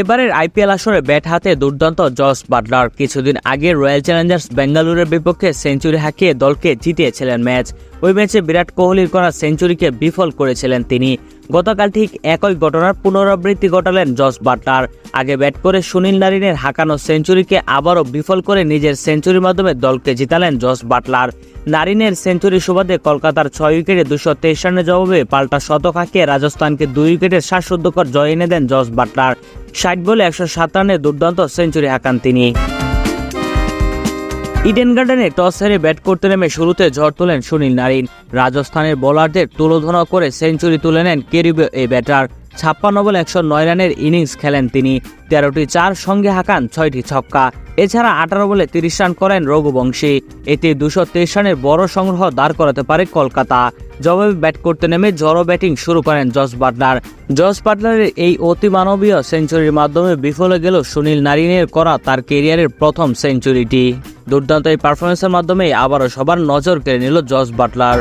এবারের আইপিএল আসরে ব্যাট হাতে দুর্দান্ত জস বাটলার কিছুদিন আগে রয়্যাল চ্যালেঞ্জার্স বেঙ্গালুরুর বিপক্ষে সেঞ্চুরি হাঁকিয়ে দলকে জিতিয়েছিলেন ম্যাচ। ওই ম্যাচে বিরাট কোহলির করা সেঞ্চুরিকে বিফল করেছিলেন তিনি। গতকাল ঠিক একই ঘটনার পুনরাবৃত্তি ঘটালেন জস বাটলার। আগে ব্যাট করে সুনীল নারিনের হাঁকানো সেঞ্চুরিকে আবারও বিফল করে নিজের সেঞ্চুরির মাধ্যমে দলকে জিতালেন জস বাটলার। নারিনের সেঞ্চুরি সুবাদে কলকাতার ছয় উইকেটে দুশো তেইশ রানের জবাবে পাল্টা শতক হাঁকিয়ে রাজস্থানকে দুই উইকেটে শ্বাসরুদ্ধকর জয় এনে দেন জস বাটলার। ষাট বলে একশো সাত রানে দুর্দান্ত সেঞ্চুরি হাঁকান তিনি। ইডেন গার্ডেনে টস হেরে ব্যাট করতে নেমে শুরুতে ঝড় তোলেন সুনীল নারিন। রাজস্থানের বোলারদের তুলোধনা করে সেঞ্চুরি তুলে নেন কেরিবে এই ব্যাটার। ছাপ্পান্ন বলে একশো নয় রানের ইনিংস খেলেন তিনি। তেরোটি চার সঙ্গে হাঁকান ছয়টি ছক্কা। এছাড়া আঠারো বলে তিরিশ রান করেন রঘুবংশী এতে দুশো তেইশ রানের বড় সংগ্রহ দাঁড় করাতে পারে কলকাতা। জবাবে ব্যাট করতে নেমে জড়ো ব্যাটিং শুরু করেন জস বাটলার। জস বাটলারের এই অতিমানবীয় সেঞ্চুরির মাধ্যমে বিফলে গেল সুনীল নারিনের করা তার কেরিয়ারের প্রথম সেঞ্চুরিটি। দুর্দান্ত এই পারফরমেন্সের মাধ্যমে আবারও সবার নজর কেড়ে নিল জস বাটলার।